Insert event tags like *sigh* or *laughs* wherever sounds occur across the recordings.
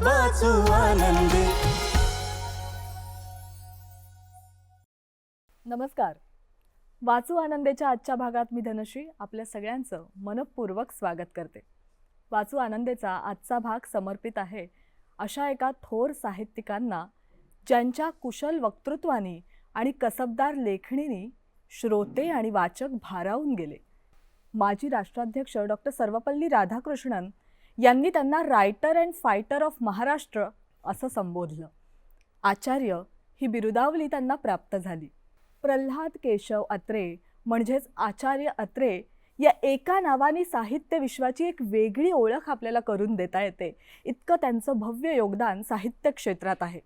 वाचू आनंदी. नमस्कार. वाचू आनंदेच्या आजच्या भागात मी धनश्री आपल्या सगळ्यांचं मनपूर्वक स्वागत करते. वाचू आनंदेचा आजचा भाग समर्पित आहे अशा एका थोर साहित्यिकांना ज्यांच्या कुशल वक्तृत्वाने आणि कसबदार लेखणीने श्रोते आणि वाचक भारावून गेले. माजी राष्ट्राध्यक्ष डॉक्टर सर्वपल्ली राधाकृष्णन यांनी त्यांना writer and fighter of Maharashtra असं संबोधलं. आचार्य ही बिरुदावली त्यांना प्राप्त झाली. प्रल्हाद केशव अत्रे म्हणजेच आचार्य अत्रे या एका नावाने साहित्य विश्वाची एक वेगळी ओळख आपल्याला करून देता येते. इतकं त्यांचं भव्य योगदान साहित्य क्षेत्रात आहे.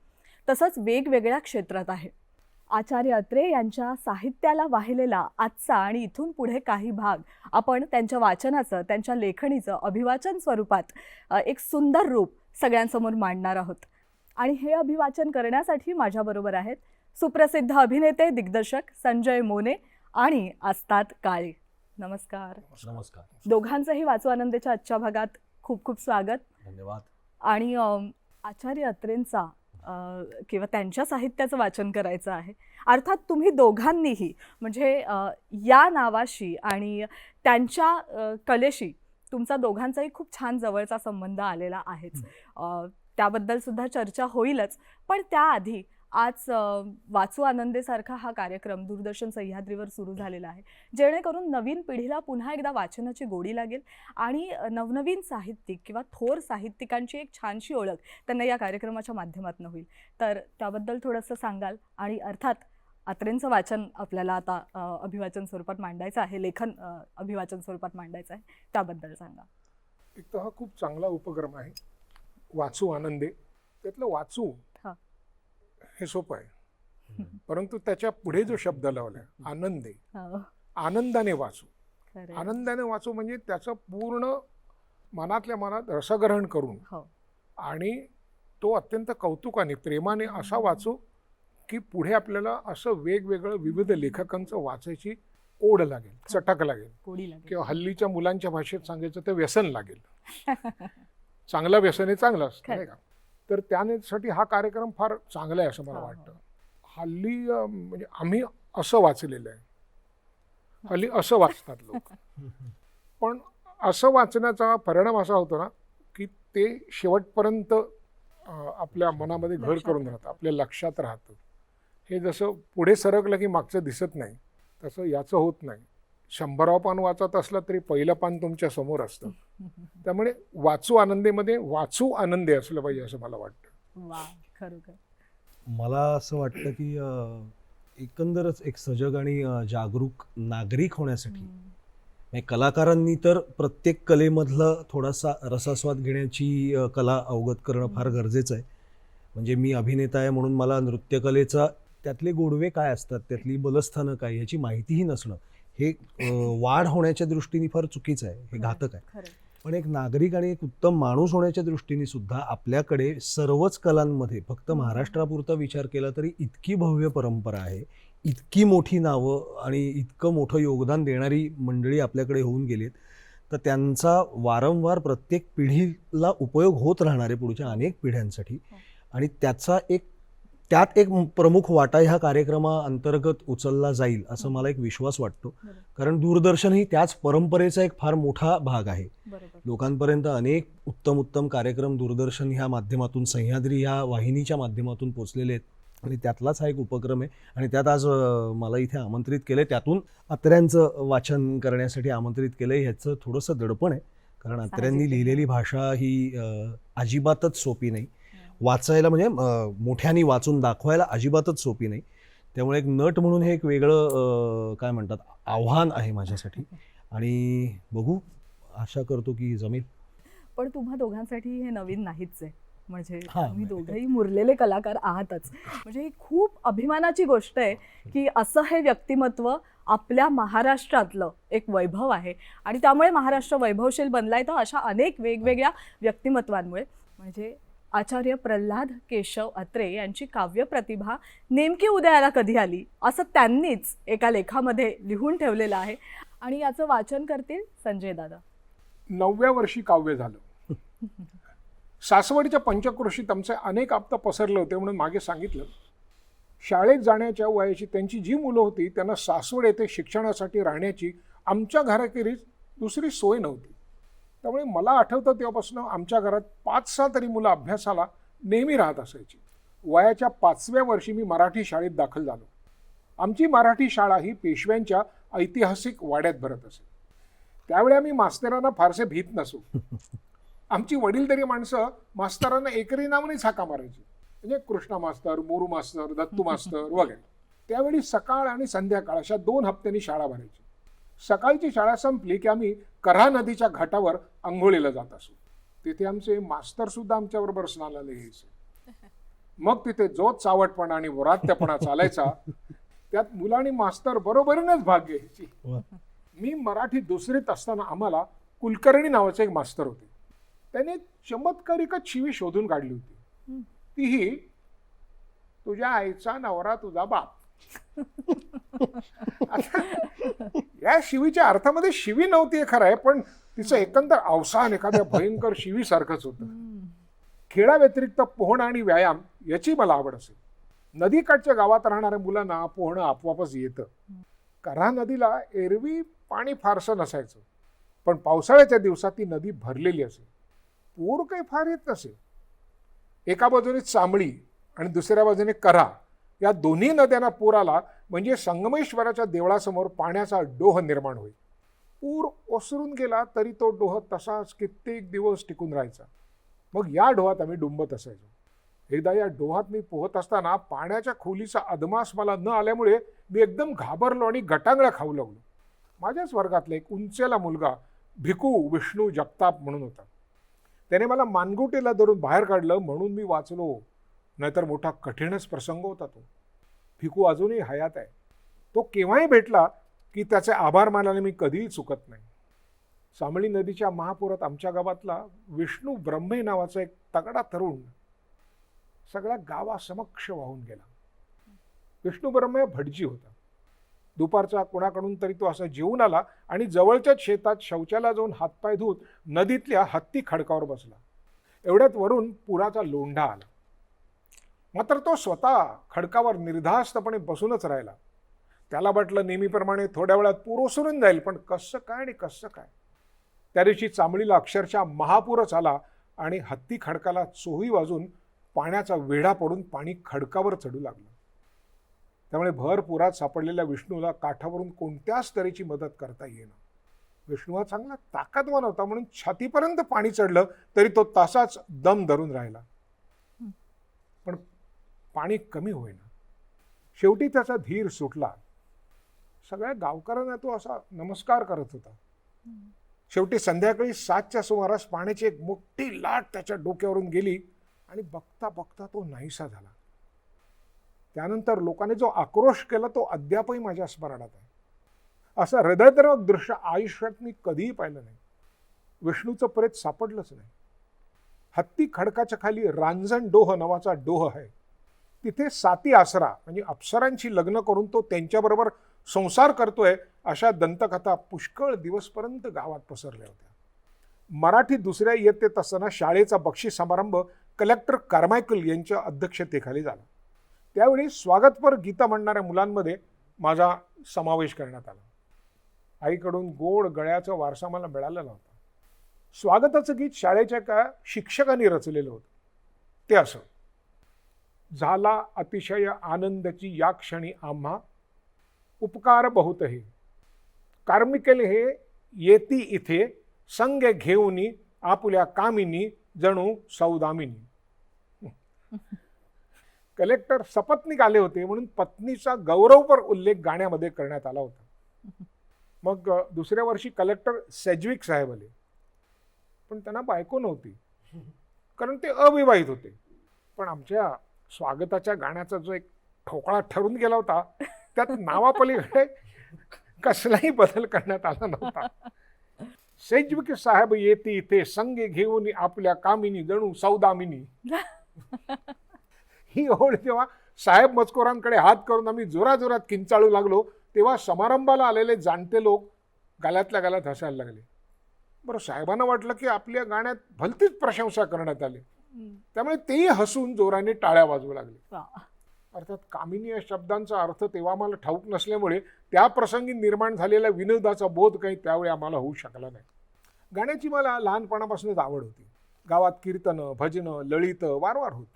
तसंच वेगवेगळ्या क्षेत्रात आहे. आचार्य अत्रे यांच्या साहित्याला वाहिलेला आजचा आणि इथून पुढे काही भाग आपण त्यांच्या वाचनाचं त्यांच्या लेखणीचं अभिवाचन स्वरूपात एक सुंदर रूप सगळ्यांसमोर मांडणार आहोत. आणि हे अभिवाचन करण्यासाठी माझ्याबरोबर आहेत सुप्रसिद्ध अभिनेते दिग्दर्शक संजय मोने आणि आस्ताद काळे. नमस्कार. नमस्कार. दोघांचंही वाचू आनंदाच्या आजच्या भागात खूप खूप स्वागत. धन्यवाद. आणि आचार्य अत्रेंचा किंवा त्यांच्या साहित्याचं वाचन करायचं आहे. अर्थात तुम्ही दोघांनीही म्हणजे या नावाशी आणि त्यांच्या कलेशी तुमचा दोघांचाही खूप छान जवळचा संबंध आलेला आहेच. त्याबद्दल सुद्धा चर्चा होईलच पण त्याआधी आज वाचू आनंदेसारखा हा कार्यक्रम दूरदर्शन सह्याद्रीवर सुरू झालेला आहे. जेणेकरून नवीन पिढीला पुन्हा एकदा वाचनाची गोडी लागेल आणि नवनवीन साहित्यिक किंवा थोर साहित्यिकांची एक छानशी ओळख त्यांना या कार्यक्रमाच्या माध्यमातून होईल. तर त्याबद्दल थोडंसं सांगाल आणि अर्थात अत्रेंचं वाचन आपल्याला आता अभिवाचन स्वरूपात मांडायचं आहे लेखन अभिवाचन स्वरूपात मांडायचं आहे त्याबद्दल सांगा. एक तर हा खूप चांगला उपक्रम आहे. वाचू आनंदे. त्यातलं वाचू हा. हे सोपं आहे. परंतु त्याच्या पुढे जो शब्द लावलाय आनंदे. हो, आनंदाने वाचू. आनंदाने वाचू म्हणजे त्याचं पूर्ण मनातल्या मनात रसग्रहण करून हो. आणि तो अत्यंत कौतुकाने प्रेमाने असा वाचू की पुढे आपल्याला असं वेगवेगळं विविध लेखकांचं वाचायची ओढ लागेल चटक लागेल. किंवा हल्लीच्या मुलांच्या भाषेत सांगायचं तर व्यसन लागेल. *laughs* चांगलं व्यसन हे चांगलं असतं. नाही का? तर त्यासाठी हा कार्यक्रम फार चांगला आहे असं मला हो, हो. वाटतं. हल्ली म्हणजे आम्ही असं वाचलेलं आहे. हल्ली असं वाचतात लोक. *laughs* पण असं वाचण्याचा परिणाम असा होतो ना की ते शेवटपर्यंत आपल्या मनामध्ये घर करून राहतं आपल्या लक्षात राहतं. हे जसं पुढे सरकलं की मागचं दिसत नाही तसं याचं होत नाही. शंभराव पान वाचत असलं तरी पहिलं पान तुमच्यासमोर असतं. *laughs* त्यामुळे वाचू आनंदेमध्ये वाचू आनंदे असलं पाहिजे असं मला वाटतं. वा खरोखर. मला असं वाटतं की एकंदरच एक सजग आणि जागरूक नागरिक होण्यासाठी म्हणजे कलाकारांनी तर प्रत्येक कलेमधलं थोडासा रसास्वाद घेण्याची कला अवगत करणं फार गरजेचं आहे. म्हणजे मी अभिनेता आहे म्हणून मला नृत्यकलेचा त्यातले गोडवे काय असतात? त्यातली बलस्थानं काय? ह्याची माहितीही नसणं. हे वाढ होण्याच्या दृष्टीने फार चुकीचं आहे हे घातक आहे. पण एक नागरिक आणि एक उत्तम माणूस होण्याच्या दृष्टीने सुद्धा आपल्याकडे सर्वच कलांमध्ये फक्त महाराष्ट्रापुरता विचार केला तरी इतकी भव्य परंपरा आहे इतकी मोठी नावं आणि इतकं मोठं योगदान देणारी मंडळी आपल्याकडे होऊन गेलीत तर त्यांचा वारंवार प्रत्येक पिढीला उपयोग होत राहणार आहे पुढच्या अनेक पिढ्यांसाठी. आणि त्याचा एक त्यात एक प्रमुख वाटा ह्या कार्यक्रमाअंतर्गत उचलला जाईल असं मला एक विश्वास वाटतो. कारण दूरदर्शन ही त्याच परंपरेचा एक फार मोठा भाग आहे. लोकांपर्यंत अनेक उत्तम उत्तम कार्यक्रम दूरदर्शन ह्या माध्यमातून सह्याद्री ह्या वाहिनीच्या माध्यमातून पोचलेले आहेत. आणि त्यातलाच हा एक उपक्रम आहे. आणि त्यात आज मला इथे आमंत्रित केले त्यातून अत्र्यांचं वाचन करण्यासाठी आमंत्रित केलं ह्याचं थोडंसं दडपण आहे. कारण अत्र्यांनी. लिहिलेली भाषा ही अजिबातच सोपी नाही. वाचायला म्हणजे मोठ्यानी वाचून दाखवायला अजिबातच सोपी नाही. त्यामुळे एक नट म्हणून हे एक वेगळं काय म्हणतात आव्हान आहे माझ्यासाठी. आणि बघू आशा करतो की जमेल. पण तुम्हा दोघांसाठी हे नवीन नाहीच आहे. म्हणजे. तुम्ही दोघंही मुरलेले कलाकार आहातच. म्हणजे ही खूप अभिमानाची गोष्ट आहे की असं हे व्यक्तिमत्व आपल्या महाराष्ट्रातलं एक वैभव आहे. आणि त्यामुळे महाराष्ट्र वैभवशील बनलाय तर अशा अनेक वेगवेगळ्या व्यक्तिमत्वांमुळे. म्हणजे आचार्य प्रल्हाद केशव अत्रे यांची काव्य प्रतिभा नेमकी उदयाला कधी आली? असं त्यांनीच एका लेखामध्ये लिहून ठेवलेलं आहे. आणि याचं वाचन करतील संजय दादा. नवव्या वर्षी काव्य झालं. *laughs* सासवडच्या पंचक्रोशीत आमचे अनेक आप्त पसरले होते म्हणून मागे सांगितलं. शाळेत जाण्याच्या वयाची त्यांची जी मुलं होती त्यांना सासवड येथे शिक्षणासाठी राहण्याची आमच्या घराखेरीज दुसरी सोय नव्हती. त्यामुळे मला आठवतं तेव्हापासून आमच्या घरात पाच सहा तरी मुलं अभ्यासाला नेहमी राहत असायची. वयाच्या पाचव्या वर्षी मी मराठी शाळेत दाखल झालो. आमची मराठी शाळा ही पेशव्यांच्या ऐतिहासिक वाड्यात भरत असे. त्यावेळी आम्ही मास्तरांना फारसे भीत नसू. आमची वडील तरी माणसं मास्तरांना एकरी नावानेच हाका मारायची. म्हणजे कृष्णा मास्तर मोरू मास्तर दत्तू मास्तर वगैरे. त्यावेळी सकाळ आणि संध्याकाळ अशा दोन हप्त्यांनी शाळा भरायची. सकाळची शाळा संपली की आम्ही कऱ्हा नदीच्या घाटावर आंघोळीला जात असू. तिथे आमचे मास्तर सुद्धा आमच्याबरोबर स्नानाला यायचे मग तिथे जो चावटपणा आणि वरात्यपणा चालायचा. त्यात मुलं आणि मास्तर बरोबरीनेच भाग घ्यायची. मी मराठी दुसरीत असताना आम्हाला कुलकर्णी नावाचे एक मास्तर होते. त्याने एक चमत्कारिकच शिवी शोधून काढली होती. तीही तुझ्या आईचा नवरा तुझा बाप. या शिवीच्या अर्थामध्ये शिवी नव्हती हे खरं आहे पण तिचं एकंदर अवसान एखाद्या *laughs* भयंकर शिवीसारखंच होतं. खेळाव्यतिरिक्त पोहणं आणि व्यायाम याची मला आवड असेल. नदीकाठच्या गावात राहणाऱ्या मुलांना पोहणं आपोआपच येतं. कऱ्हा नदीला एरवी पाणी फारसं नसायचं पण पावसाळ्याच्या दिवसात ती नदी भरलेली असे पूर काही फार येत नसे एका बाजूने चांबळी आणि दुसऱ्या बाजूने कऱ्हा. या दोन्ही नद्यांना पूर आला म्हणजे संगमेश्वराच्या देवळासमोर पाण्याचा डोह निर्माण होईल. पूर ओसरून गेला तरी तो डोह तसाच कित्येक दिवस टिकून राहायचा. मग या डोहात आम्ही डुंबत असायचो. एकदा या डोहात मी पोहत असताना पाण्याच्या खोलीचा अदमास मला न आल्यामुळे मी एकदम घाबरलो आणि गटांगळ्या खाऊ लागलो. माझ्याच वर्गातला एक उंचेला मुलगा भिकू विष्णू जगताप म्हणून होता. त्याने मला मानगुटीला धरून बाहेर काढलं म्हणून मी वाचलो नाहीतर मोठा कठीणच प्रसंग होता तो. भिकू अजूनही हयात आहे. तो केव्हाही भेटला की त्याचे आभार मानायला मी कधीही चुकत नाही. सामळी नदीच्या महापुरात आमच्या गावातला विष्णू ब्रह्मे नावाचा एक तगडा तरुण सगळ्या गावासमक्ष वाहून गेला. विष्णू ब्रह्मे भटजी होता. दुपारचा कोणाकडून तरी तो असा जेवून आला आणि जवळच्याच शेतात शौचाला जाऊन हातपाय धुत नदीतल्या हत्ती खडकावर बसला. एवढ्यात वरून पुराचा लोंढा आला. मात्र तो स्वतः खडकावर निर्धास्तपणे बसूनच राहिला. त्याला वाटलं नेहमीप्रमाणे थोड्या वेळात पूर ओसरून जाईल पण कसं काय आणि कसं काय? त्या दिवशी चांबळीला अक्षरशः महापूरच आला आणि हत्ती खडकाला चोही वाजून पाण्याचा वेढा पडून पाणी खडकावर चढू लागलं. त्यामुळे भर पुरात सापडलेल्या विष्णूला काठावरून कोणत्याच तऱ्हेची मदत करता येणं विष्णू हा चांगला ताकदवान होता म्हणून छातीपर्यंत पाणी चढलं तरी तो तासाच दम धरून राहिला. पाणी कमी होईना. शेवटी त्याचा धीर सुटला. सगळ्या गावकऱ्यांना तो असा नमस्कार करत होता. शेवटी संध्याकाळी सातच्या सुमारास पाण्याची एक मोठी लाट त्याच्या डोक्यावरून गेली आणि बघता बघता तो नाहीसा झाला. त्यानंतर लोकांनी जो आक्रोश केला तो अद्यापही माझ्या स्मरणात आहे. असं हृदयद्रवक दृश्य आयुष्यात मी कधीही पाहिलं नाही. विष्णूचं प्रेत सापडलंच नाही. हत्ती खडकाच्या खाली रांजण डोह नावाचा डोह आहे. तिथे साती आसरा म्हणजे अप्सरांशी लग्न करून तो त्यांच्याबरोबर संसार करतोय अशा दंतकथा पुष्कळ दिवसपर्यंत गावात पसरल्या होत्या. मराठी दुसऱ्या इयत्तेत असताना शाळेचा बक्षीस समारंभ कलेक्टर कार्मायकल यांच्या अध्यक्षतेखाली झाला. त्यावेळी स्वागतपर गीतं म्हणणाऱ्या मुलांमध्ये माझा समावेश करण्यात आला. आईकडून गोड गळ्याचा वारसा मला मिळालेला होता स्वागताचं गीत शाळेच्या का शिक्षकांनी रचलेलं होतं. ते असं. झाला अतिशय आनंदाची या क्षणी आम्हा. उपकार बहुत हे कार्मिकेल हे येती इथे संग घेऊनी आपुल्या कामिनी जणू सौदामिनी. *laughs* कलेक्टर सपत्नीक आले होते म्हणून पत्नीचा गौरवपर उल्लेख गाण्यामध्ये करण्यात आला होता. *laughs* मग दुसऱ्या वर्षी कलेक्टर सेजविक साहेब आले. पण त्यांना बायको नव्हती. *laughs* कारण ते अविवाहित होते. पण आमच्या स्वागताच्या गाण्याचा जो एक ठोकळा ठरून गेला होता त्यात नावापलीकडे कसलाही बदल करण्यात आला नव्हता. सेजविक साहेब येते इथे संगे घेऊन आपल्या कामिनी जणू सौदामिनी. ही ओळ जेव्हा साहेब मजकुरांकडे हात करून आम्ही जोराजोरात किंचाळू लागलो तेव्हा समारंभाला आलेले जाणते लोक गाल्यातल्या गाल्यात हसायला लागले. बरं साहेबांना वाटलं की आपल्या गाण्यात भलतीच प्रशंसा करण्यात आली. त्यामुळे तेही हसून जोराने टाळ्या वाजवू लागले. अर्थात कामिनी या शब्दांचा अर्थ तेव्हा आम्हाला ठाऊक नसल्यामुळे त्या प्रसंगी निर्माण झालेल्या विनोदाचा बोध काही त्यावेळी आम्हाला होऊ शकला नाही. गाण्याची मला लहानपणापासूनच आवड होती. गावात कीर्तनं भजनं लळीतं वारंवार होत.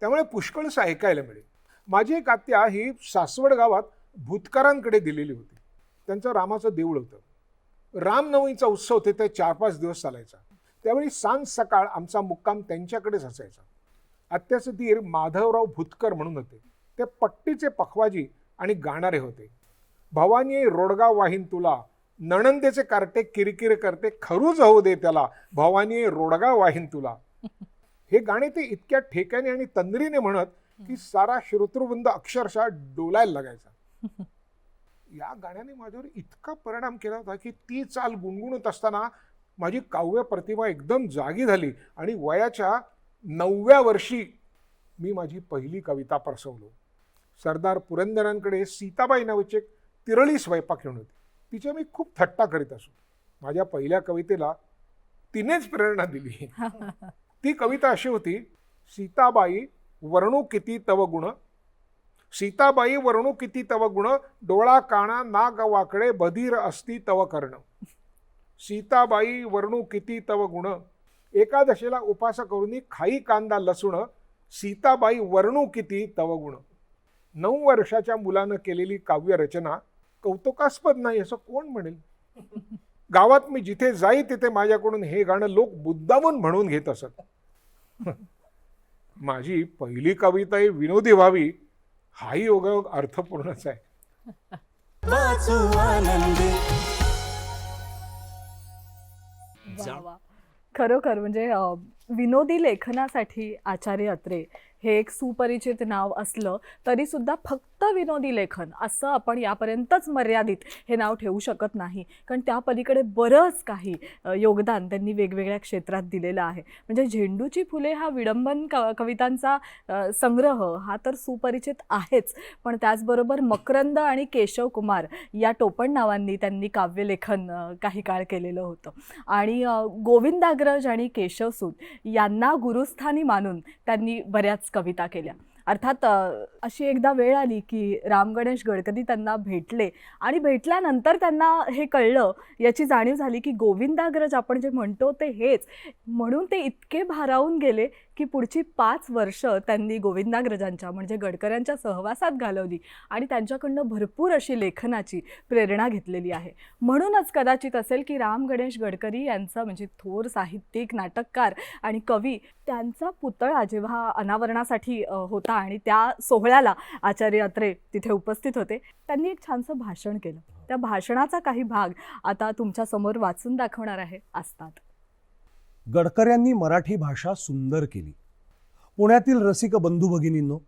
त्यामुळे पुष्कळसं ऐकायला मिळेल. माझी एक आत्या ही सासवड गावात भूतकरांकडे दिलेली होती. त्यांचं रामाचं देऊळ होतं. रामनवमीचा उत्सव तिथे चार पाच दिवस चालायचा. त्यावेळी सांज सकाळ आमचा मुक्काम त्यांच्याकडेच असायचा. आत्याचे धीर माधवराव भुतकर म्हणून होते. ते पट्टीचे पखवाजी आणि गाणारे होते. भवानी रोडगाव वाहिन तुला नणंदेचे कार्टे किरकिर करते खरूच होऊ दे त्याला भवानी रोडगाव वाहिन तुला. हे गाणे ते इतक्या ठेक्याने आणि तंद्रीने म्हणत की सारा श्रोतृवृंद अक्षरशः डोलायला लागायचा. या गाण्याने माझ्यावर इतका परिणाम केला होता की ती चाल गुणगुणत असताना माझी काव्य प्रतिभा एकदम जागी झाली आणि वयाच्या नवव्या वर्षी मी माझी पहिली कविता परसवलो. सरदार पुरंदरांकडे सीताबाई नावाची एक तिरळी स्वयंपाक घेऊन होती. तिच्या मी खूप थट्टा करीत असो. माझ्या पहिल्या कवितेला तिनेच प्रेरणा दिली. *laughs* ती कविता अशी होती सीताबाई वर्णू किती तव गुण? सीताबाई वर्णू किती तव गुण? डोळा काणा नाग वाकडे बधीर असती तव कर्ण. सीताबाई वर्णू किती तव गुण. एकादशीला उपास करून खाई कांदा लसूण सीताबाई वर्णू किती तव गुण. नऊ वर्षाच्या मुलानं केलेली काव्य रचना कौतुकास्पद नाही असं कोण म्हणेल? गावात मी जिथे जाई तिथे माझ्याकडून हे गाणं लोक मुद्दामून म्हणून घेत असत. *laughs* माझी पहिली कविता ही विनोदी व्हावी हाही योगायोग अर्थपूर्णच आहे. खरोखर म्हणजे विनोदी लेखनासाठी आचार्य अत्रे हे एक सुपरिचित नाव असलं तरी सुद्धा फक्त विनोदी लेखन असं आपण यापर्यंतच मर्यादित हे नाव ठेवू शकत नाही. कारण त्या पलीकडे बरंच काही योगदान त्यांनी वेगवेगळ्या क्षेत्रात दिलेलं आहे. म्हणजे झेंडूची फुले हा विडंबन क कवितांचा संग्रह हा तर सुपरिचित आहेच. पण त्याचबरोबर मकरंद आणि केशव कुमार या टोपण नावांनी त्यांनी काव्यलेखन काही काळ केलेलं होतं. आणि गोविंदाग्रज आणि केशवसूत यांना गुरुस्थानी मानून त्यांनी बऱ्याच कविता केल्या. अर्थात अशी एकदा वेळ आली की राम गणेश गडकरी त्यांना भेटले आणि भेटल्यानंतर त्यांना हे कळलं याची जाणीव झाली की गोविंदाग्रज आपण जे म्हणतो ते हेच. म्हणून ते इतके भारावून गेले की पुढची पाच वर्ष त्यांनी गोविंदाग्रजांच्या म्हणजे गडकऱ्यांच्या सहवासात घालवली आणि त्यांच्याकडनं भरपूर अशी लेखनाची प्रेरणा घेतलेली आहे. म्हणूनच कदाचित असेल की राम गणेश गडकरी यांचा म्हणजे थोर साहित्यिक नाटककार आणि कवी त्यांचा पुतळा जेव्हा अनावरणासाठी होता आणि त्या सोहळ्याला आचार्य अत्रे तिथे उपस्थित होते त्यांनी एक छानसं भाषण केलं. त्या भाषणाचा काही भाग आता तुमच्यासमोर वाचून दाखवणार आहे. असतात. गडकऱ्यांनी मराठी भाषा सुंदर केली. पुण्यातील रसिक बंधू भगिनींनो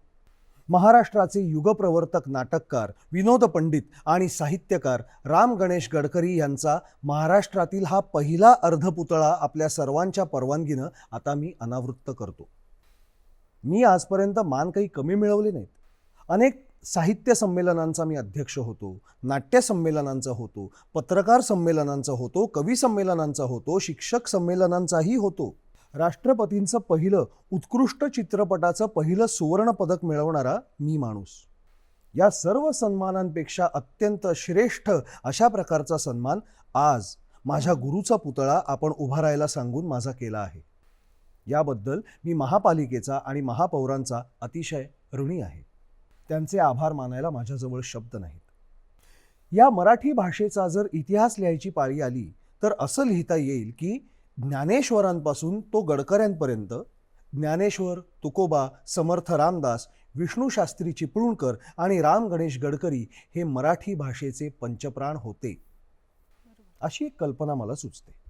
महाराष्ट्राचे युगप्रवर्तक नाटककार विनोद पंडित आणि साहित्यकार राम गणेश गडकरी यांचा महाराष्ट्रातील हा पहिला अर्धपुतळा आपल्या सर्वांच्या परवानगीनं आता मी अनावृत्त करतो. मी आजपर्यंत मान काही कमी मिळवले नाहीत. अनेक साहित्य संमेलनांचा मी अध्यक्ष होतो नाट्य संमेलनांचा होतो पत्रकार संमेलनांचा होतो कवी संमेलनांचा होतो शिक्षक संमेलनांचाही होतो. राष्ट्रपतींचं पहिलं उत्कृष्ट चित्रपटाचं पहिलं सुवर्णपदक मिळवणारा मी माणूस. या सर्व सन्मानांपेक्षा अत्यंत श्रेष्ठ अशा प्रकारचा सन्मान आज माझ्या गुरुचा पुतळा आपण उभा राहायला सांगून माझा केला आहे. याबद्दल मी महापालिकेचा आणि महापौरांचा अतिशय ऋणी आहे. त्यांचे आभार मानायला माझ्याजवळ शब्द नाहीत. या मराठी भाषेचा जर इतिहास लिहायची पाळी आली तर असं लिहिता येईल की ज्ञानेश्वरांपासून तो गडकऱ्यांपर्यंत ज्ञानेश्वर तुकोबा समर्थ रामदास विष्णू शास्त्री चिपळूणकर आणि राम गणेश गडकरी हे मराठी भाषेचे पंचप्राण होते. अशी एक कल्पना मला सुचते.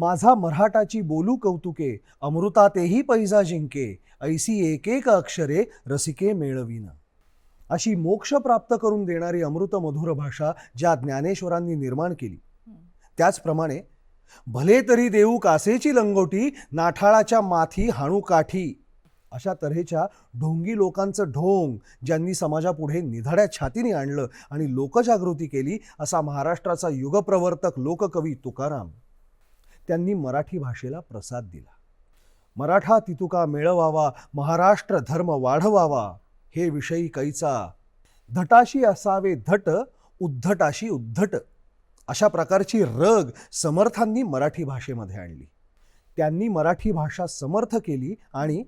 माझा मराठाची बोलू कौतुके अमृतातेही पैजा जिंके ऐसी एक एक अक्षरे रसिके मेळवीन. अशी मोक्ष प्राप्त करून देणारी अमृत मधुर भाषा ज्या ज्ञानेश्वरांनी निर्माण केली. त्याचप्रमाणे भले तरी देऊ कासेची लंगोटी नाठाळाच्या माथी हाणू काठी. अशा तऱ्हेच्या ढोंगी लोकांचं ढोंग ज्यांनी समाजापुढे निधड्या छातीने आणलं आणि लोकजागृती केली असा महाराष्ट्राचा युगप्रवर्तक लोककवी तुकाराम. त्यांनी मराठी भाषेला प्रसाद दिला. मराठा तितुका मिळवावा महाराष्ट्र धर्म वाढवावा हे विषयी कैचा धटाशी असावे धट उद्धटाशी उद्धट अशा प्रकारची रग समर्थांनी मराठी भाषेमध्ये आणली. त्यांनी मराठी भाषा समर्थ केली आणि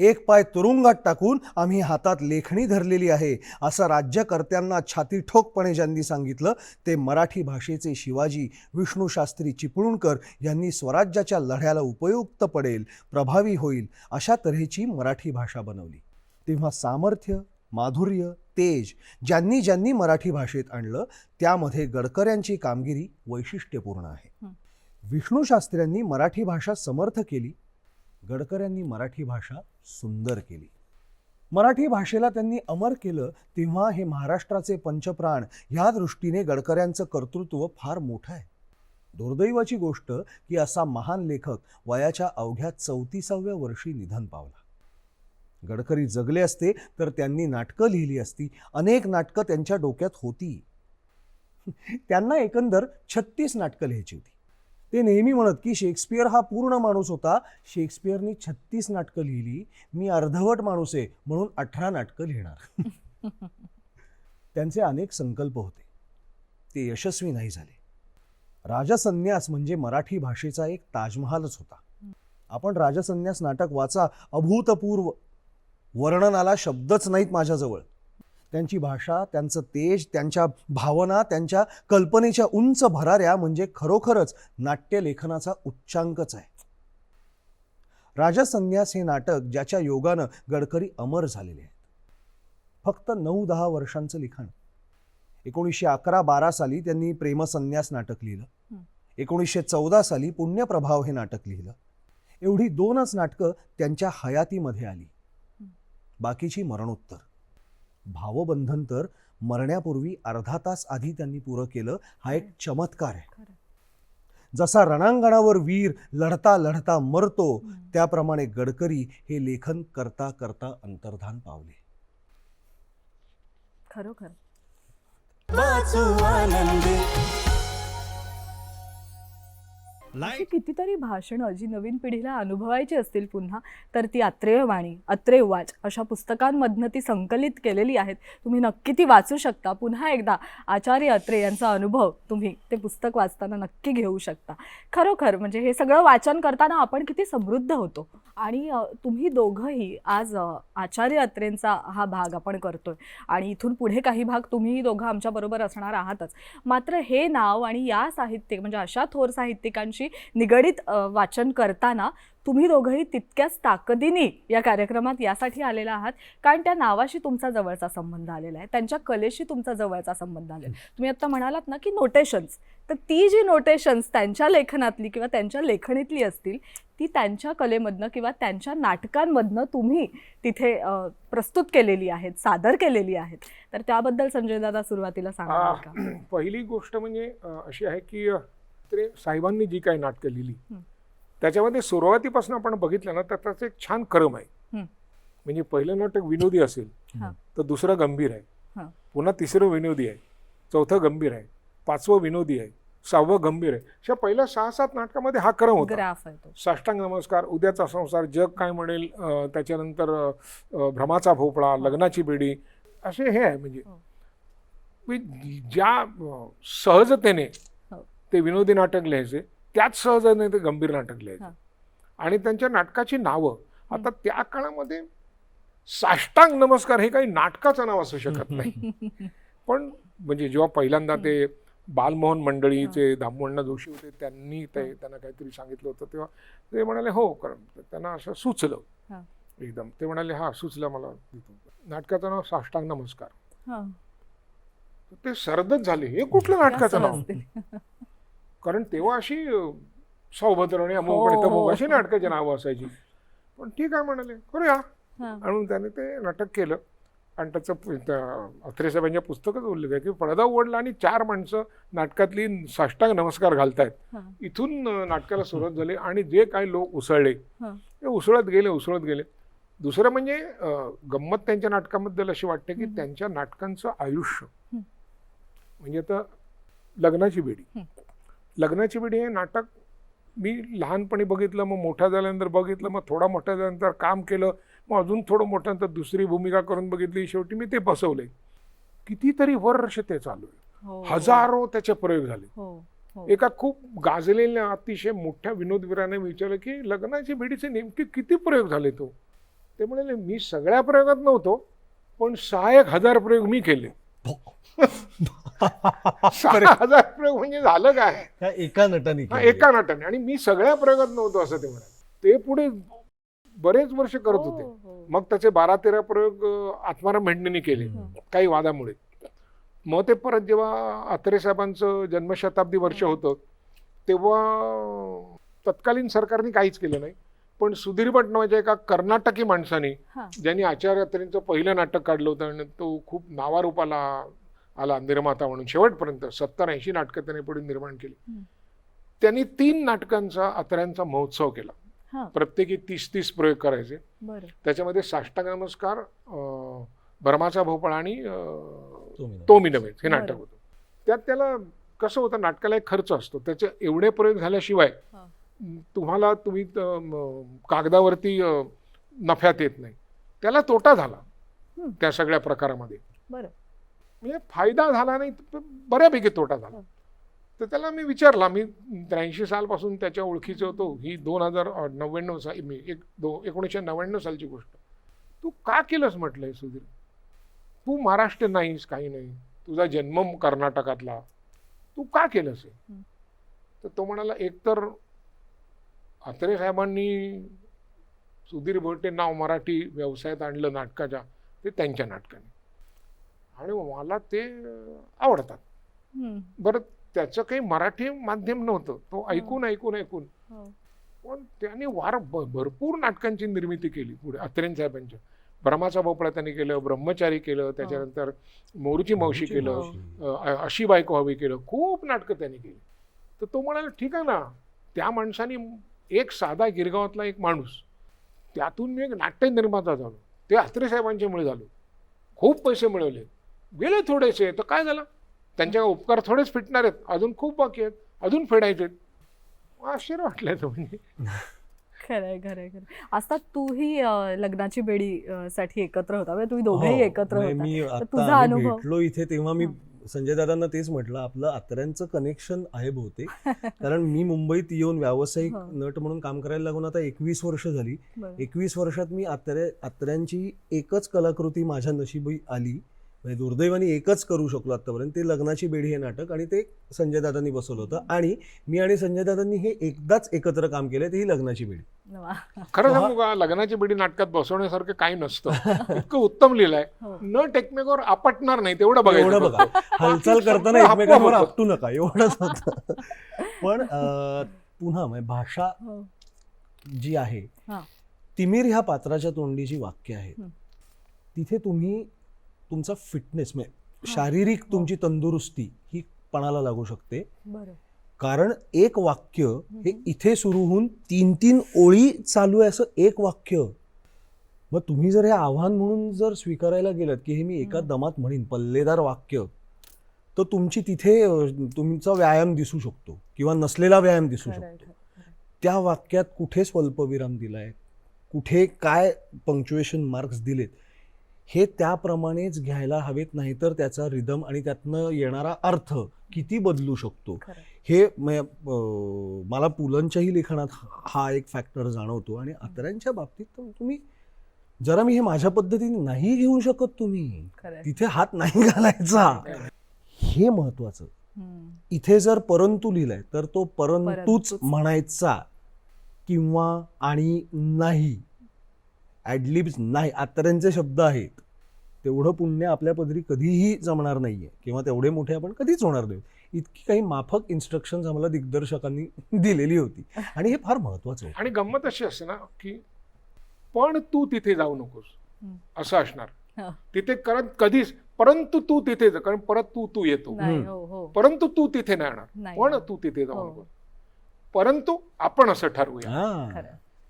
एक पाय तुरुंगात टाकून आम्ही हातात लेखणी धरलेली आहे. असं राज्यकर्त्यांना छाती ठोकपणे ज्यांनी सांगितलं ते मराठी भाषेचे शिवाजी विष्णू शास्त्री चिपळूणकर यांनी स्वराज्याच्या लढ्याला उपयुक्त पडेल प्रभावी होईल अशा तऱ्हेची मराठी भाषा बनवली. तेव्हा सामर्थ्य माधुर्य तेज ज्यांनी ज्यांनी मराठी भाषेत आणलं त्यामध्ये गडकऱ्यांची कामगिरी वैशिष्ट्यपूर्ण आहे. विष्णू शास्त्र्यांनी मराठी भाषा समर्थ केली गडकऱ्यांनी मराठी भाषा सुंदर केली. मराठी भाषेला त्यांनी अमर केलं तेव्हा हे महाराष्ट्राचे पंचप्राण ह्या दृष्टीने गडकऱ्यांचं कर्तृत्व फार मोठं आहे. दुर्दैवाची गोष्ट की असा महान लेखक वयाच्या अवघ्या चौतीसाव्या वर्षी निधन पावला. गडकरी जगले असते तर त्यांनी नाटकं लिहिली असती. अनेक नाटकं त्यांच्या डोक्यात होती. त्यांना एकंदर छत्तीस नाटकं लिहायची होती. ते नेहमी म्हणत की शेक्सपियर हा पूर्ण माणूस होता. शेक्सपियरनी छत्तीस नाटकं लिहिली. मी अर्धवट माणूस आहे म्हणून अठरा नाटकं लिहिणार. त्यांचे अनेक संकल्प होते. ते यशस्वी नाही झाले. राजसन्यास म्हणजे मराठी भाषेचा एक ताजमहालच होता. आपण राजसन्यास नाटक वाचा. अभूतपूर्व वर्णनाला शब्दच नाहीत माझ्याजवळ. त्यांची भाषा त्यांचं तेज त्यांच्या भावना त्यांच्या कल्पनेच्या उंच भराऱ्या म्हणजे खरोखरच नाट्यलेखनाचा उच्चांकच आहे. राजसन्यास हे नाटक ज्याच्या योगानं गडकरी अमर झालेले आहेत. फक्त नऊ दहा वर्षांचं लिखाण. एकोणीसशे अकरा बारा साली त्यांनी प्रेमसन्यास नाटक लिहिलं. एकोणीसशे चौदा साली पुण्यप्रभाव हे नाटक लिहिलं. एवढी दोनच नाटकं त्यांच्या हयातीमध्ये आली. बाकीची मरणोत्तर. भावबंधन तर मरण्यापूर्वी अर्धा तास आधी त्यांनी पुरं केलं हा एक चमत्कार आहे. जसा रणांगणावर वीर लढता लढता मरतो. त्याप्रमाणे गडकरी हे लेखन करता करता अंतर्धान पावले. खरोखर. अशी कितीतरी भाषणं जी नवीन पिढीला अनुभवायची असतील पुन्हा तर ती अत्रेय वाणी अत्रेय वाच अशा पुस्तकांमधनं ती संकलित केलेली आहेत. तुम्ही नक्की ती वाचू शकता. पुन्हा एकदा आचार्य अत्रे यांचा अनुभव तुम्ही ते पुस्तक वाचताना नक्की घेऊ शकता. खरोखर म्हणजे हे सगळं वाचन करताना आपण किती समृद्ध होतो. आणि तुम्ही दोघंही आज आचार्य अत्रेंचा हा भाग आपण करतोय. आणि इथून पुढे काही भाग तुम्ही दोघं आमच्याबरोबर असणार आहातच. मात्र हे नाव आणि या साहित्यिक म्हणजे अशा थोर साहित्यिकांशी निगडीत निगडित वाचन करताना तुम्ही दोघंही तितक्याच ताकदीने या कार्यक्रमात यासाठी आलेला आहात. कारण त्या नावाशी तुमचा जवळचा संबंध आलेला आहे. त्यांच्या कलेशी तुमचा जवळचा संबंध आलेला आहे. तुम्ही आता म्हणालात ना की नोटेशन्स तर ती जी नोटेशन्स त्यांच्या लेखनातली किंवा त्यांच्या लेखणीतली असतील ती त्यांच्या कलेमधनं किंवा त्यांच्या नाटकांमधनं तुम्ही तिथे प्रस्तुत केलेली आहेत सादर केलेली आहेत. तर त्याबद्दल संजय दादा सुरुवातीला सांगा का? *clears throat* पहिली गोष्ट म्हणजे अशी आहे की ते साहेबांनी जी काही नाटकं लिहिली हं. त्याच्यामध्ये सुरुवातीपासून आपण बघितलं ना तर त्याचं एक छान क्रम आहे हं. म्हणजे पहिलं नाटक विनोदी असेल हां. तर दुसरं गंभीर हां. आहे पुन्हा तिसरं विनोदी आहे चौथं गंभीर आहे पाचवं विनोदी आहे सहावं गंभीर आहे अशा पहिल्या सहा सात नाटकामध्ये हा क्रम होता साष्टांग नमस्कार उद्याचा संसार जग काय म्हणेल त्याच्यानंतर भ्रमाचा भोपळा लग्नाची बेडी असे हे आहे म्हणजे हो. ज्या सहजतेने हो. ते विनोदी नाटक लिहायचे त्याच सहजतेने ते गंभीर नाटक. लिहायचे. आणि त्यांच्या नाटकाची नावं आता त्या काळामध्ये साष्टांग नमस्कार हे काही नाटकाचं नाव असू शकत *laughs* नाही. पण म्हणजे जेव्हा पहिल्यांदा ते बालमोहन मंडळीचे दामोअण्णा जोशी होते त्यांनी ते त्यांना काहीतरी सांगितलं होतं तेव्हा ते म्हणाले हो कारण त्यांना असं सुचलं. एकदम. ते म्हणाले हा सुचलं मला. नाटकाचं नाव साष्टांग नमस्कार. ते सरदच झाले. हे कुठलं नाटकाचं नाव. कारण तेव्हा अशी अं, सौभद्र आणि हो, अमुक आणि तमुक हो. अशी नाटकाची नावं असायची पण ठीक आहे म्हणाले करूया हा. म्हणून त्याने ते नाटक केलं आणि त्याचं पु- त्या अत्रे साहेबांच्या पुस्तकच उल्लेख आहे की पडदा उघडला आणि चार माणसं नाटकातली साष्टांग नमस्कार घालतायत हा. इथून अं, नाटकाला सुरुवात झाली आणि जे काही लोक उसळले हा. ते उसळत गेले उसळत गेले दुसरं म्हणजे अं, गंमत त्यांच्या नाटकाबद्दल अशी वाटते की. त्यांच्या नाटकांचं आयुष्य. म्हणजे आता लग्नाची बेडी. लग्नाची बेडी हे नाटक मी लहानपणी बघितलं मग मोठा झाल्यानंतर बघितलं मग थोडा मोठा झाल्यानंतर काम केलं मग अजून थोडं मोठ्यानंतर दुसरी भूमिका करून बघितली. शेवटी मी ते बसवले. कितीतरी वर्ष ते चालू आहे. हो. हजारो त्याचे प्रयोग झाले. हो हो. एका खूप गाजलेल्या अतिशय मोठ्या विनोदवीराने विचारलं की लग्नाची बेडीचे नेमके किती प्रयोग झाले तो? ते म्हणाले मी सगळ्या प्रयोगात नव्हतो पण सहा एक हजार प्रयोग मी केले. हजार *laughs* प्रयोग म्हणजे झालं काय? त्या एका नटाने हा. एका नाटाने. आणि मी सगळ्या प्रयोगात नव्हतो असं ते म्हणाले. ते पुढे बरेच वर्ष करत हो, होते. हो. मग त्याचे बारा तेरा प्रयोग अं, आत्माराम भेंडेंनी केले. काही वादामुळे. मग ते परत जेव्हा अत्रे साहेबांचं जन्मशताब्दी वर्ष होतं तेव्हा तत्कालीन सरकारने काहीच केलं नाही. पण सुधीर भट नावाच्या एका कर्नाटकी माणसाने. ज्यांनी आचार्य अत्रेंचं पहिलं नाटक काढलं होतं आणि तो खूप नावारूपाला आला निर्माता म्हणून शेवटपर्यंत सत्तर ऐंशी नाटकं त्याने पुढे निर्माण केली. त्यांनी तीन नाटकांचा अत्र्यांचा महोत्सव केला. प्रत्येकी तीस तीस प्रयोग करायचे त्याच्यामध्ये साष्टांग नमस्कार भरमाचा भोपळा आणि तो मी नव्हे. नव्हे हे नाटक. होतं त्यात त्याला कसं होतं नाटकाला एक खर्च असतो त्याचे एवढे प्रयोग झाल्याशिवाय. तुम्हाला तुम्ही कागदावरती नफ्यात येत नाही. त्याला तोटा झाला. त्या सगळ्या प्रकारामध्ये. म्हणजे फायदा झाला नाही बऱ्यापैकी तोटा झाला. तर त्याला मी विचारला मी त्र्याऐंशी सालपासून त्याच्या ओळखीचे होतो. ही दोन हजार नव्याण्णव साल मी एक दो एकोणीसशे नव्याण्णव सालची गोष्ट. तू का केलंस म्हटलंय सुधीर? तू महाराष्ट्र नाहीस काही नाही. तुझा जन्म कर्नाटकातला. तू का केलंस. तर तो म्हणाला एकतर अत्रे साहेबांनी सुधीर भोटे नाव मराठी व्यवसायात आणलं नाटकाच्या ते त्यांच्या नाटकाने. आणि मला ते आवडतात. बरं त्याचं काही मराठी माध्यम नव्हतं. तो ऐकून ऐकून ऐकून. हो. पण त्याने वार भरपूर नाटकांची निर्मिती केली पुढे अत्रेन साहेबांच्या. ब्रह्माचा भोपळा त्यांनी केलं ब्रह्मचारी केलं त्याच्यानंतर मोरूची मावशी केलं हो. अशी बायको हवी केलं खूप नाटकं त्यांनी केली. तर तो म्हणाला ठीक आहे ना त्या माणसाने एक साधा गिरगावातला एक माणूस त्यातून मी एक नाट्य निर्माता झालो. ते अत्रे साहेबांच्यामुळे झालो. खूप पैसे मिळवले. गेले थोडेसे तर काय झालं? त्यांच्या उपकार थोडेच फिटणार आहेत. अजून खूप बाकी आहेत. अजून फेडायचे आहेत. आश्चर्य वाटलं तो म्हणजे *laughs* खरंय खरंय खरंय. असतात तूही लग्नाची बेडी साठी एकत्र होता. म्हणजे तुम्ही दोघेही हो, एकत्र होता. मी तर तुझा आता अनुभव? भेटलो इथे तेव्हा मी संजय दादांना तेच म्हटलं आपलं आत्र्यांचं कनेक्शन आहे बहुतेक *laughs* कारण मी मुंबईत येऊन व्यावसायिक हो. नट म्हणून काम करायला लागून आता एकवीस वर्ष झाली. एकवीस वर्षात मी आत्र्या आत्र्यांची एकच कलाकृती माझ्या नशिबी आली म्हणजे दुर्दैवाने एकच करू शकलो आतापर्यंत ते लग्नाची बेडी हे नाटक आणि ते संजय दादांनी बसवलं होतं आणि मी आणि संजय दादांनी हे एकदाच एकत्र काम केलं ते ही लग्नाची बेडी. खरं सांगू का लग्नाची बिडी नाटकात बसवण्यासारखं काही नसतं *laughs* इतकं उत्तम लिहिलंय हो. नट एकमेकावर आपटणार नाही तेवढं बघायचं एवढं बघा. हालचाल करताना एकमेकांवर आपटू नका एवढंच होतं पण पुन्हा म्हणजे भाषा हो. जी आहे हा. तिमीर ह्या पात्राच्या तोंडी जी वाक्य आहेत. तिथे तुम्ही तुमचा फिटनेस म्हणजे. शारीरिक हो. तुमची तंदुरुस्ती ही पणाला लागू शकते कारण एक वाक्य हे इथे सुरू होऊन तीन तीन ओळी चालू आहे असं एक वाक्य मग तुम्ही जर हे आव्हान म्हणून जर स्वीकारायला गेलात की हे मी एका. दमात म्हणीन पल्लेदार वाक्य तर तुमची तिथे तुमचा व्यायाम दिसू शकतो किंवा नसलेला व्यायाम दिसू शकतो. त्या वाक्यात कुठे स्वल्पविराम दिलाय कुठे काय पंक्च्युएशन मार्क्स दिलेत हे त्याप्रमाणेच घ्यायला हवेत नाहीतर त्याचा रिदम आणि त्यातनं येणारा अर्थ किती बदलू शकतो. हे मला पुलंच्याही लिखाणात हा एक फॅक्टर जाणवतो आणि अतऱ्यांच्या बाबतीत तर तुम्ही जरा मी हे माझ्या पद्धतीने नाही घेऊ शकत तुम्ही. तिथे हात नाही घालायचा हे महत्वाचं. इथे जर परंतु लिहिलाय तर तो परंतुच. म्हणायचा किंवा आणि नाही ॲडलिब्स नाही आत्ताऱ्यांचे शब्द आहेत. तेवढं पुण्य आपल्या पदरी कधीही जमणार नाहीये. किंवा तेवढे मोठे आपण कधीच होणार नाही. इतकी काही माफक इन्स्ट्रक्शन आम्हाला दिग्दर्शकांनी *laughs* दिलेली होती. आणि हे फार महत्वाचं होतं. आणि गंमत अशी असते ना की पण तू तिथे जाऊ नकोस. असं असणार. हा. तिथे करत कधीच परंतु तू तिथे जा कारण परत तू तू येतो. नाही. हो हो. परंतु तू तिथे नाही येणार नाही पण. तू तिथे जाऊ हो. नको परंतु आपण असं ठरवूया. हा.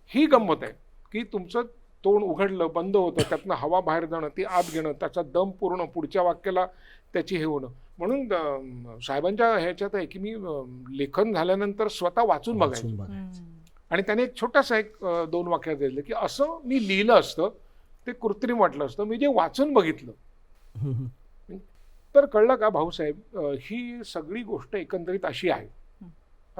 ही गंमत आहे की तुमचं तोंड उघडलं बंद होतं त्यातनं हवा बाहेर जाणं ती आत घेणं त्याचा दम पूर्ण पुढच्या वाक्याला त्याची हे होणं. म्हणून साहेबांच्या ह्याच्यात आहे की मी लेखन झाल्यानंतर स्वतः वाचून बघायचो. आणि त्याने एक छोटासा एक दोन वाक्यात दिलं की असं मी लिहिलं असतं ते कृत्रिम वाटलं असतं मी जे वाचून बघितलं. तर कळलं का भाऊसाहेब ही सगळी गोष्ट एकंदरीत अशी आहे.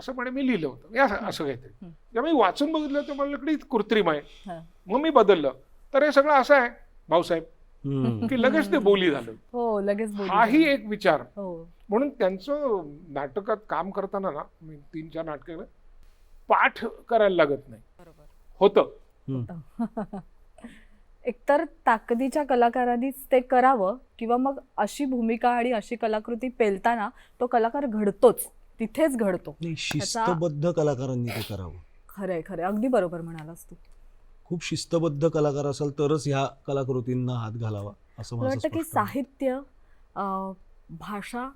असं म्हणे मी लिहिलं होतं. मी असं काहीतरी. हं. जेव्हा मी वाचून बघितलं तर मला ही कृत्रिम आहे. हा. मग मी बदललं. तर हे सगळं असं आहे भाऊसाहेब. की लगेच ते बोली झालं. हो लगेच बोलू हाही. एक विचार. हो. म्हणून त्यांचं नाटकात काम करताना ना मी तीन चार नाटकं पाठ करायला लागत नाही. बरोबर. होतं. *laughs* एकतर ताकदीच्या कलाकारांनीच ते करावं किंवा मग अशी भूमिका आणि अशी कलाकृती पेलताना तो कलाकार घडतोच. तिथेच घडतो. नाही शिस्तबद्ध कलाकारांनी ते करावं. खरंय खरंय. अगदी बरोबर म्हणालास तू. खूप शिस्तबद्ध कलाकार असाल तरच ह्या कलाकृतींना हात घालावा असं मला वाटतं की. साहित्य भाषा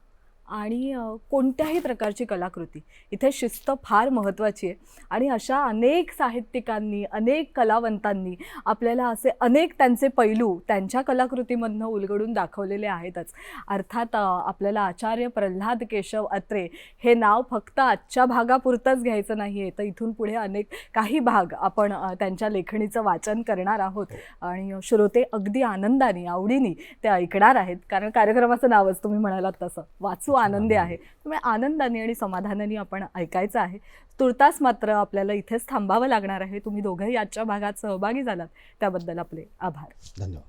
आणि कोणत्याही प्रकारची कलाकृती. इथे शिस्त फार महत्त्वाची आहे. आणि अशा अनेक साहित्यिकांनी अनेक कलावंतांनी आपल्याला असे अनेक त्यांचे पैलू त्यांच्या कलाकृतीमधनं उलगडून दाखवलेले आहेतच. अर्थात आपल्याला आचार्य प्रल्हाद केशव अत्रे हे नाव फक्त आजच्या भागापुरतंच घ्यायचं नाही आहे तर इथून पुढे अनेक काही भाग आपण त्यांच्या लेखणीचं वाचन करणार आहोत. आणि श्रोते अगदी आनंदाने आवडीने ते ऐकणार आहेत. कारण कार्यक्रमाचं नावच तुम्ही म्हणालात तसं. वाचू तू आनंदी आहे. त्यामुळे आनंदाने आणि समाधानाने आपण ऐकायचं आहे. तुर्तास मात्र आपल्याला इथेच थांबावं लागणार आहे. तुम्ही दोघंही आजच्या भागात सहभागी झालात. त्याबद्दल आपले आभार. धन्यवाद.